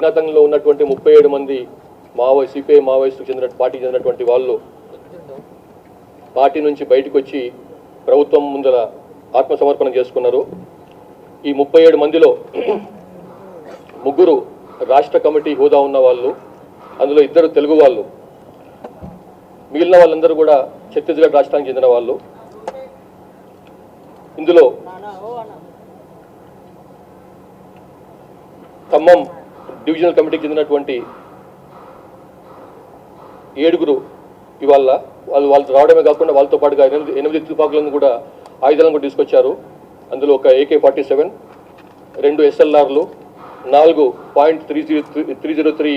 అజ్ఞాతంలో ఉన్నటువంటి ముప్పై ఏడు మంది మావో సిపిఐ మావోయిస్టుకు చెందిన పార్టీకి చెందినటువంటి వాళ్ళు పార్టీ నుంచి బయటకు వచ్చి ప్రభుత్వం ముందర ఆత్మసమర్పణ చేసుకున్నారు. ఈ ముప్పై ఏడు మందిలో ముగ్గురు రాష్ట్ర కమిటీ హోదా ఉన్న వాళ్ళు అందులో ఇద్దరు తెలుగు వాళ్ళు. మిగిలిన వాళ్ళందరూ కూడా ఛత్తీస్గఢ్ రాష్ట్రానికి చెందిన వాళ్ళు. ఇందులో ఖమ్మం డివిజనల్ కమిటీకి చెందినటువంటి ఏడుగురు ఇవాళ వాళ్ళు వాళ్ళు రావడమే కాకుండా వాళ్ళతో పాటుగా ఎనిమిది ఎనిమిది తుపాకులను కూడా ఆయుధాలను కూడా తీసుకొచ్చారు. అందులో ఒక ఏకే ఫార్టీ సెవెన్ రెండు ఎస్ఎల్ఆర్లు నాలుగు point three zero three zero three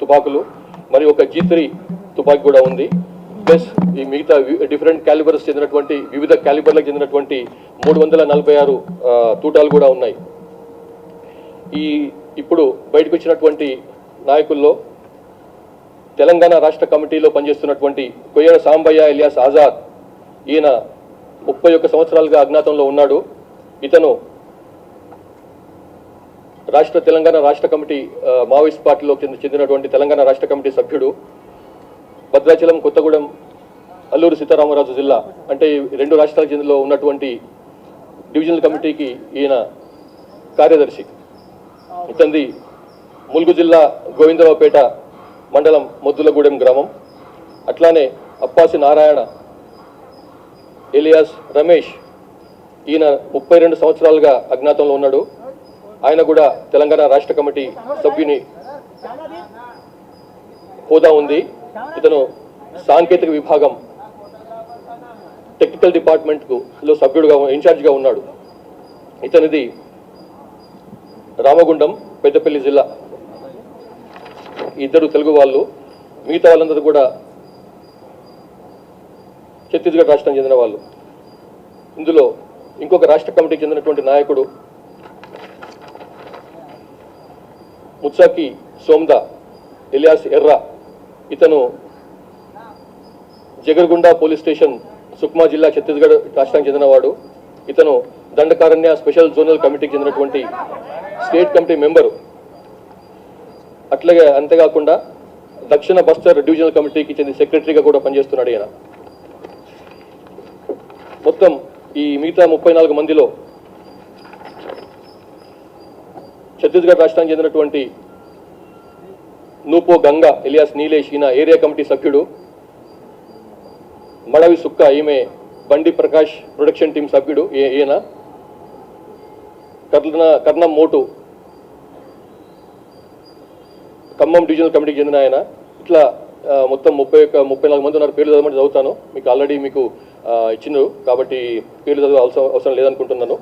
తుపాకులు మరియు ఒక జీ త్రీ తుపాకు కూడా ఉంది. ప్లస్ ఈ మిగతా డిఫరెంట్ క్యాలిబర్స్ చెందినటువంటి వివిధ క్యాలిబర్లకు చెందినటువంటి మూడు వందల నలభై ఆరు తూటాలు కూడా ఉన్నాయి. ఈ ఇప్పుడు బయటకు వచ్చినటువంటి నాయకుల్లో తెలంగాణ రాష్ట్ర కమిటీలో పనిచేస్తున్నటువంటి కొయ్యర సాంబయ్య ఇలియాస్ ఆజాద్ ఈయన ముప్పై ఒక్క సంవత్సరాలుగా అజ్ఞాతంలో ఉన్నాడు. ఇతను రాష్ట్ర తెలంగాణ రాష్ట్ర కమిటీ మావోయిస్ట్ పార్టీలో చెంది- చెందినటువంటి తెలంగాణ రాష్ట్ర కమిటీ సభ్యుడు భద్రాచలం కొత్తగూడెం అల్లూరు సీతారామరాజు జిల్లా అంటే రెండు రాష్ట్రాల చెందిలో ఉన్నటువంటి డివిజనల్ కమిటీకి ఈయన కార్యదర్శి. ఇతంది ములుగు జిల్లా గోవిందరావుపేట మండలం మొద్దులగూడెం గ్రామం. అట్లానే అప్పాసి నారాయణ ఎలియాస్ రమేష్ ఈయన ముప్పై రెండు సంవత్సరాలుగా అజ్ఞాతంలో ఉన్నాడు. ఆయన కూడా తెలంగాణ రాష్ట్ర కమిటీ సభ్యుని హోదా ఉంది. ఇతను సాంకేతిక విభాగం టెక్నికల్ డిపార్ట్మెంట్కు లో సభ్యుడుగా ఇన్ఛార్జ్గా ఉన్నాడు. ఇతనిది రామగుండం పెద్దపల్లి జిల్లా. ఇద్దరు తెలుగు వాళ్ళు మిగతా వాళ్ళందరూ కూడా ఛత్తీస్గఢ్ రాష్ట్రం చెందిన వాళ్ళు. ఇందులో ఇంకొక రాష్ట్ర కమిటీకి చెందినటువంటి నాయకుడు ముత్సాకి సోమ్దా ఎలియాస్ ఎర్రా. ఇతను జగర్గుండ పోలీస్ స్టేషన్ సుక్మా జిల్లా ఛత్తీస్గఢ్ రాష్ట్రానికి చెందినవాడు. ఇతను దండకారణ్య స్పెషల్ జోనల్ కమిటీకి చెందినటువంటి స్టేట్ కమిటీ మెంబరు. అట్లాగే అంతేకాకుండా దక్షిణ బస్తర్ డివిజనల్ కమిటీకి చెందిన సెక్రటరీగా కూడా పనిచేస్తున్నాడు ఈయన. మొత్తం ఈ మిగతా ముప్పై నాలుగు మందిలో ఛత్తీస్గఢ్ రాష్ట్రానికి చెందినటువంటి నూపో గంగా ఎలియాస్ నీలేష్ ఈయన ఏరియా కమిటీ సభ్యుడు. మడవి సుక్క ఈమె బండి ప్రకాష్ ప్రొడక్షన్ టీం సభ్యుడు ఈయన. కర్ణ కర్ణం మోటు. ఖమ్మం డివిజనల్ కమిటీకి చెందిన ఆయన. ఇట్లా మొత్తం ముప్పై ఒక్క ముప్పై నాలుగు మంది ఉన్నారు. పేర్లు చదవమంటే చదువుతాను. మీకు ఆల్రెడీ మీకు ఇచ్చిండ్రు కాబట్టి పేర్లు చదివే అవసరం అవసరం లేదనుకుంటున్నాను.